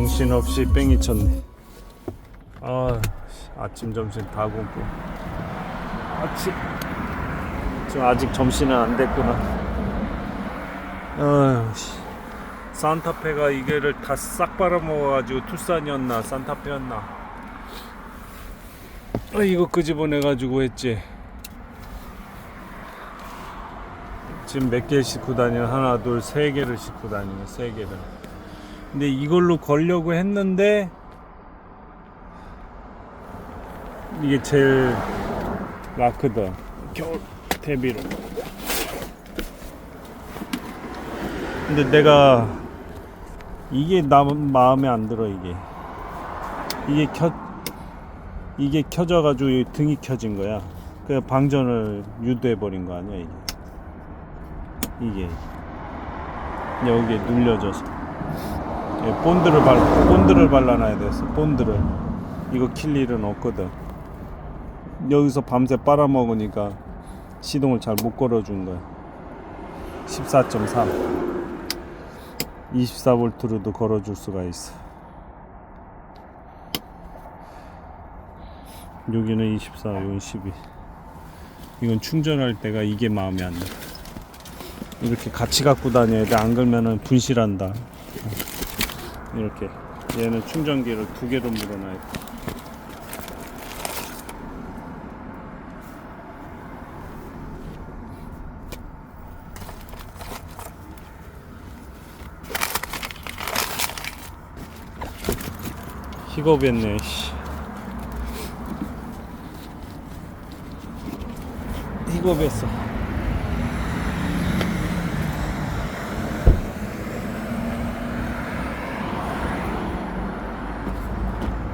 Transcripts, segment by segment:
정신없이 뺑이 쳤네. 아, 아침 점심 다 굶고. 아침 지금 아직 점심은 안 됐구나. 씨. 산타페가 이게를 다 싹 빨아먹어가지고 투싼이었나 산타페였나. 아, 이거 끄집어내가지고 했지. 지금 몇 개 싣고 다니는 하나, 둘, 세 개를 싣고 다니는 세 개를. 근데 이걸로 걸려고 했는데 이게 제일 라크다. 겨울 대비로. 근데 내가 이게 나 마음에 안 들어 이게. 이게 켜 이게 켜져 가지고 등이 켜진 거야. 그 방전을 유도해 버린 거 아니야 이게. 이게 여기에 눌려져서 예, 본드를 발 본드를 발라놔야 됐어 본드를. 이거 킬 일은 없거든. 여기서 밤새 빨아먹으니까 시동을 잘 못 걸어준 거야. 14.3 24V로도 걸어줄 수가 있어. 여기는 24 여기 12 이건 충전할 때가 이게 마음에 안 들어 이렇게 같이 갖고 다녀야 돼. 안 그러면은 분실한다. 이렇게 얘는 충전기를 두 개로 물어놔야 돼. 희겁했네. 씨. 희겁했어.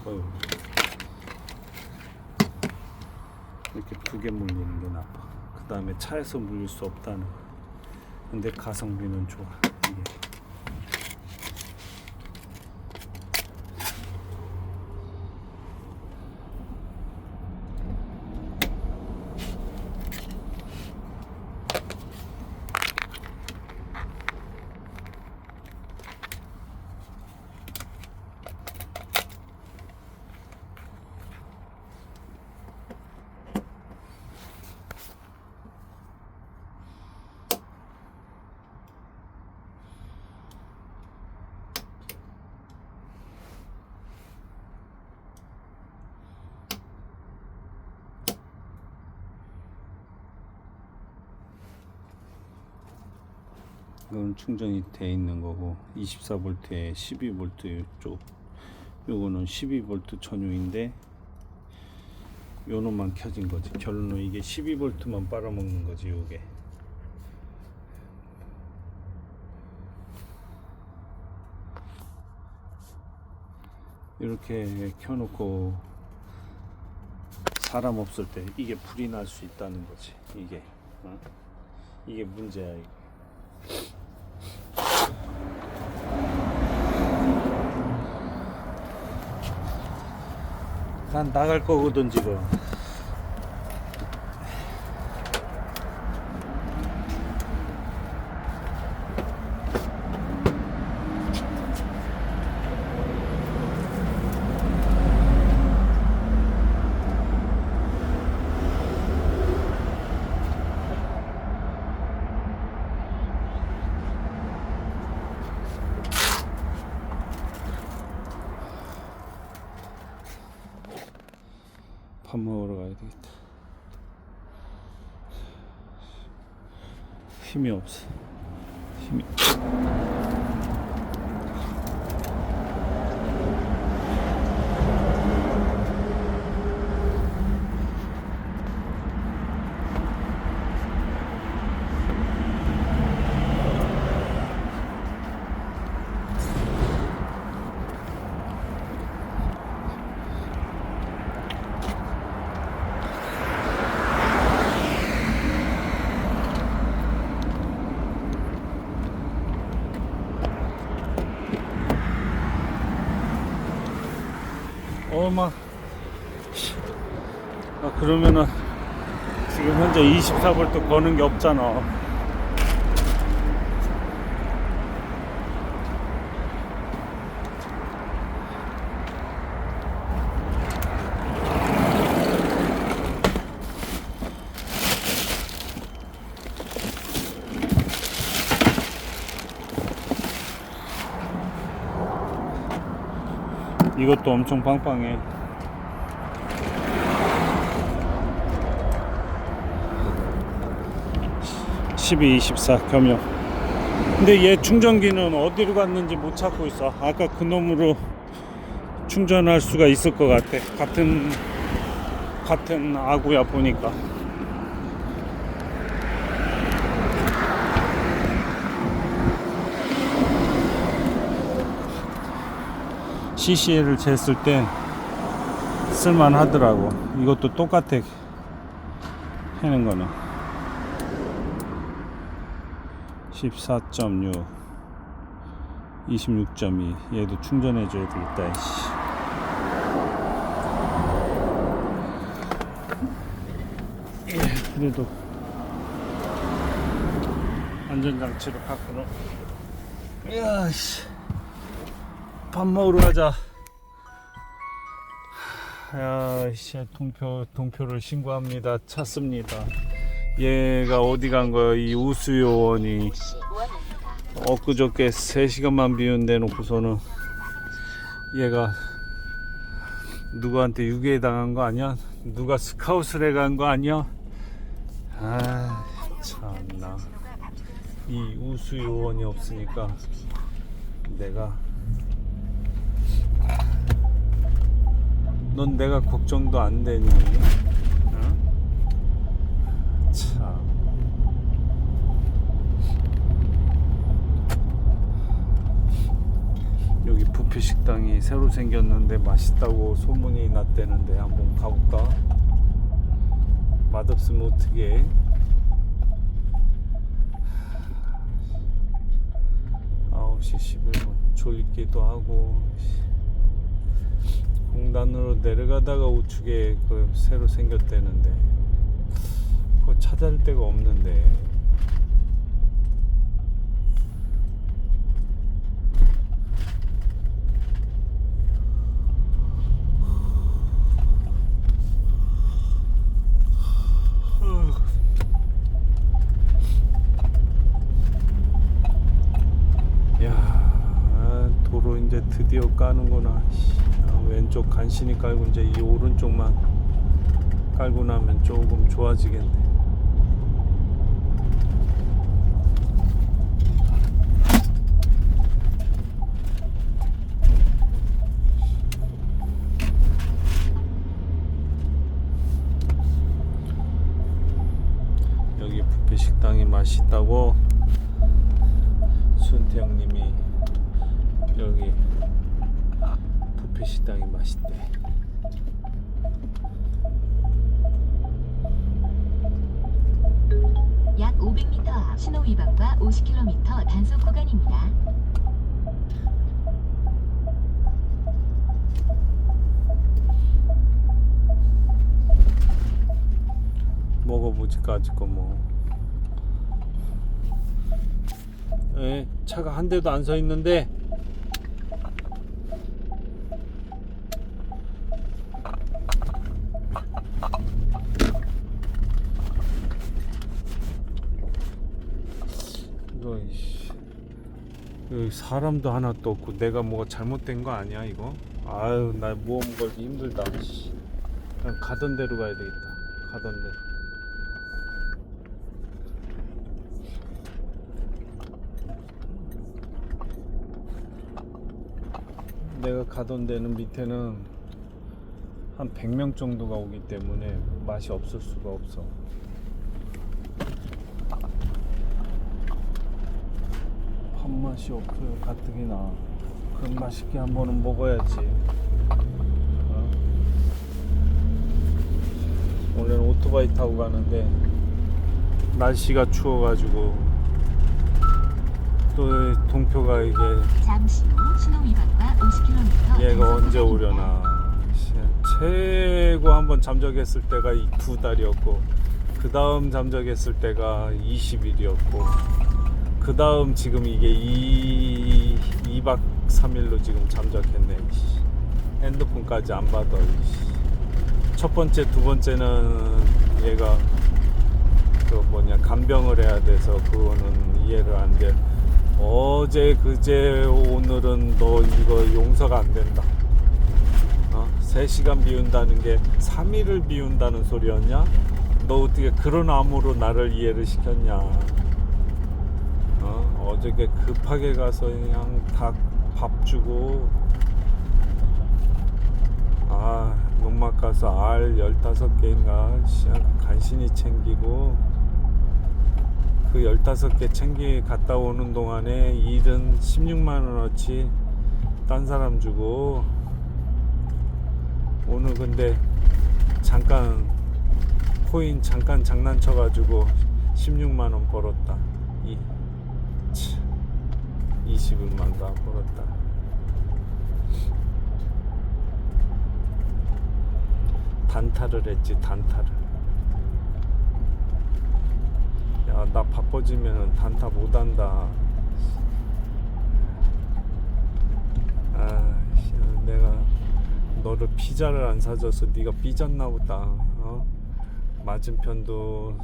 나빠요. 이렇게 두 개 물리는 게 나빠. 그 다음에 차에서 물릴 수 없다는 거. 근데 가성비는 좋아. 이게. 이건 충전이 돼 있는 거고 24V에 12V 쪽 요거는 12V 전용인데 요놈만 켜진 거지. 결론은 이게 12V만 빨아먹는 거지 요게. 이렇게 켜놓고 사람 없을 때 이게 불이 날 수 있다는 거지 이게. 어? 이게 문제야 이게 난 나갈 거거든 지금 밥 먹으러 가야 되겠다. 힘이 없어. 힘이. 어마. 아 그러면은 지금 현재 24볼트 거는 게 없잖아. 이것도 엄청 빵빵해. 12, 24 겸용. 근데 얘 충전기는 어디로 갔는지 못 찾고 있어. 아까 그 놈으로 충전할 수가 있을 것 같아. 같은 같은 아구야 보니까. CCL을 쟀을 때 쓸만 하더라고. 이것도 똑같아. 해는 거는. 14.6 26.2 얘도 충전해 줘야 되겠다 씨. 예, 그래도 안전장치로 갖고는 야씨 밥 먹으러 가자. 야 씨 동표 동표를 신고합니다. 찾습니다. 얘가 어디 간 거야 이 우수 요원이? 엊그저께 3시간만 비운 데 놓고서는 얘가 누구한테 유괴 당한 거 아니야? 누가 스카웃을 해간 거 아니야? 아 참나. 이 우수 요원이 없으니까 내가 넌 내가 걱정도 안 되니? 응? 참. 여기 부페 식당이 새로 생겼는데 맛있다고 소문이 났대는데 한번 가볼까? 맛없으면 어떻게? 아홉 시 11분 졸리기도 하고 공단으로 내려가다가 우측에 그 새로 생겼대는데. 그거 찾아낼 데가 없는데 야 도로 이제 드디어 까는구나 씨, 아, 왼쪽 간신히 깔고 이제 이 오른쪽만 깔고 나면 조금 좋아지겠네. 여기 뷔페 식당이 맛있다고 순태 형님이 여기 뷔페 식당이 맛있대. 약 500m 앞 신호 위반과 50km 단속 구간입니다. 먹어보지까지 거 뭐. 에 차가 한 대도 안 서 있는데 이씨. 여기 사람도 하나도 없고 내가 뭐가 잘못된 거 아니야 이거? 아유 나 모험 걸기 힘들다 씨. 그냥 가던 대로 가야 되겠다. 가던 대로. 내가 가던 데는 밑에는 한 100명 정도가 오기 때문에 맛이 없을 수가 없어. 밥 맛이 없어요, 가뜩이나. 그럼 맛있게 한 번은 먹어야지. 어? 오늘은 오토바이 타고 가는데 날씨가 추워가지고 또 동표가 이게 잠시 후 신호 위반과 50km 얘가 언제 오려나 씨, 최고 한번 잠적했을 때가 이 두 달이었고 그 다음 잠적했을 때가 20일이었고 그 다음 지금 이게 2, 2박 3일로 지금 잠적했네 씨. 핸드폰까지 안 받아 씨. 첫 번째 두 번째는 얘가 그 뭐냐 간병을 해야 돼서 그거는 이해를 안 돼. 어제 그제 오늘은 너 이거 용서가 안 된다. 어? 3시간 비운다는 게 3일을 비운다는 소리였냐? 너 어떻게 그런 암으로 나를 이해를 시켰냐? 어? 어저께 급하게 가서 그냥 다밥 주고 아 농막 가서 알 15개인가 간신히 챙기고 그 15개 챙기 갔다 오는 동안에 일은 16만원어치 딴 사람 주고 오늘 근데 잠깐 코인 잠깐 장난쳐가지고 16만원 벌었다 20일만가 벌었다. 단타를 했지 단타를. 야 나 바빠지면은 단타 못한다. 아 씨, 내가 너를 피자를 안 사줘서 네가 삐졌나 보다. 어? 맞은편도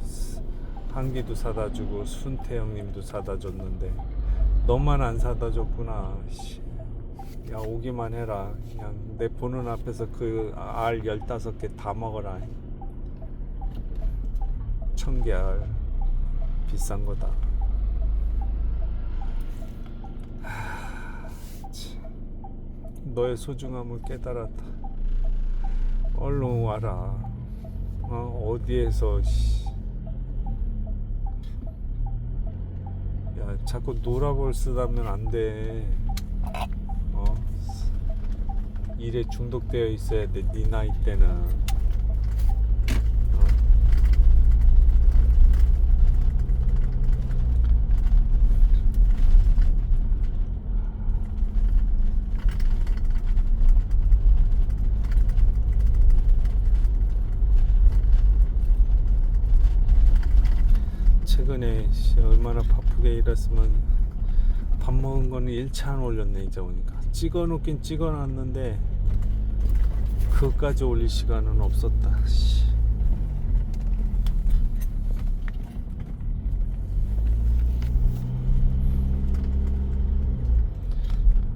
한기도 사다 주고 순태 형님도 사다 줬는데 너만 안 사다 줬구나 씨. 야 오기만 해라. 그냥 내 보는 앞에서 그알 15개 다 먹어라. 천개 알. 비싼 거다. 너의 소중함을 깨달았다. 얼른 와라. 어, 어디에서 씨. 야 자꾸 놀아볼 쓰다면 안 돼 어? 일에 중독되어 있어야 돼. 네 나이 때는. 어. 최근에 씨, 얼마나 바 쁘게 일했으면 밥 먹은 거는 1차 안 올렸네 이제 오니까 찍어 놓긴 찍어 놨는데 그것까지 올릴 시간은 없었다 씨.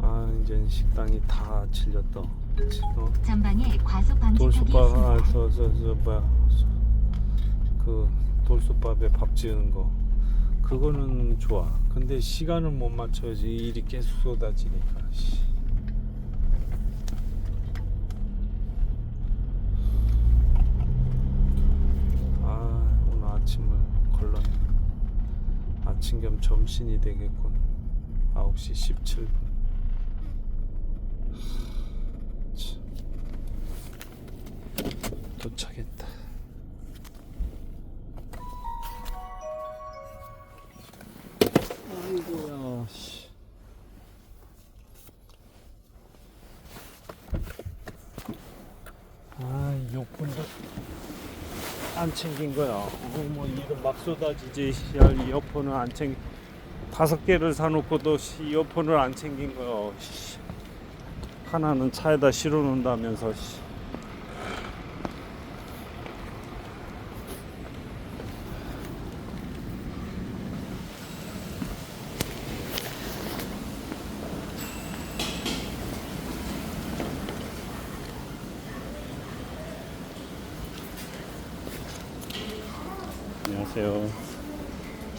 아 이제 식당이 다 질렸다 어? 전방에 과속 방지턱이 있습니다. 그 돌솥밥에 밥 지으는 거 그거는 좋아. 근데 시간을 못 맞춰야지 일이 계속 쏟아지니까. 씨. 아 오늘 아침을 걸러내 아침 겸 점심이 되겠군. 9시 17분. 도착했다. 챙긴 거야. 어, 뭐 이거 막 쏟아지지. 야, 이어폰을 안 챙. 다섯 개를 사놓고도 씨, 이어폰을 안 챙긴 거야. 씨. 하나는 차에다 실어 놓는다면서.